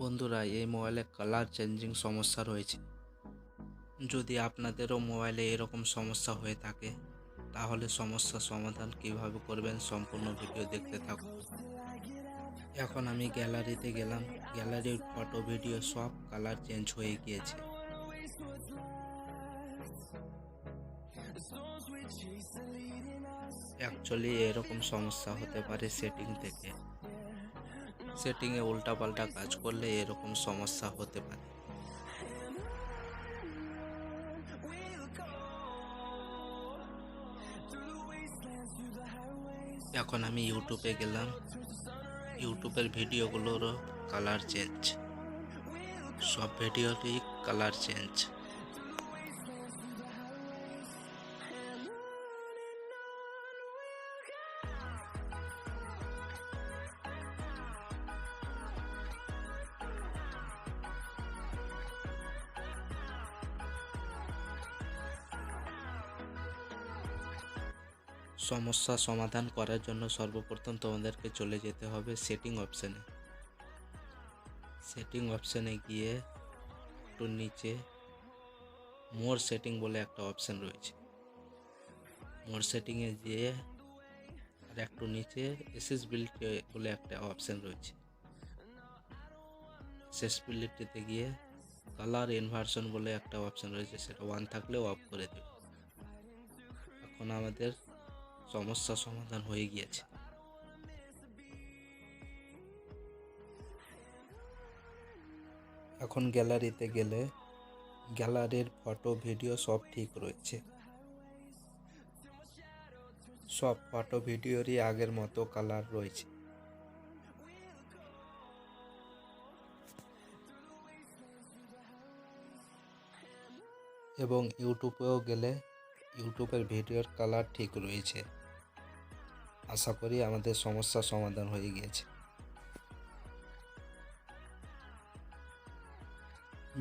বন্ধুরা, এই মোবাইলে কালার চেঞ্জিং সমস্যা রয়েছে। যদি আপনাদেরও মোবাইলে এরকম সমস্যা হয়ে থাকে, তাহলে সমস্যা সমাধান কীভাবে করবেন সম্পূর্ণ ভিডিও দেখতে থাকুন। এখন আমি গ্যালারিতে গেলাম। গ্যালারির ফটো ভিডিও সব কালার চেঞ্জ হয়ে গিয়েছে। অ্যাকচুয়ালি এরকম সমস্যা হতে পারে সেটিং থেকে। সেটিংয়ে উল্টাপাল্টা কাজ করলে এরকম সমস্যা হতে পারে। এখন আমি ইউটিউবে গেলাম। ইউটিউবের ভিডিওগুলোরও কালার চেঞ্জ সব ভিডিওরই কালার চেঞ্জ সমস্যা সমাধান করার জন্য সর্বপ্রথম তোমাদেরকে চলে যেতে হবে সেটিং অপশানে সেটিং অপশানে গিয়ে একটু নিচে মোর সেটিং বলে একটা অপশান রয়েছে। মোর সেটিংয়ে গিয়ে আর একটু নিচে এসএসবিলিটি বলে একটা অপশান রয়েছে। এসএসবিলিটিতে গিয়ে কালার ইনভার্সন বলে একটা অপশান রয়েছে, সেটা ওয়ান থাকলেও অফ করে দেবে। এখন আমাদের সমস্যা সমাধান হয়ে গিয়েছে। এখন গ্যালারিতে গেলে গ্যালারির ফটো, ভিডিও সব ঠিক রয়েছে। সব ফটো, ভিডিওরই আগের মতো কালার রয়েছে। এবং ইউটিউবেও গেলে ইউটিউবের ভিডিওর কালার ঠিক রয়েছে। আশা করি আমাদের সমস্যা সমাধান হয়ে গিয়েছে।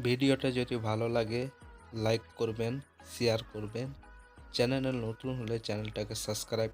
ভিডিওটা যদি ভালো লাগে লাইক করবেন শেয়ার করবেন। চ্যানেলে নতুন হলে চ্যানেলটাকে সাবস্ক্রাইব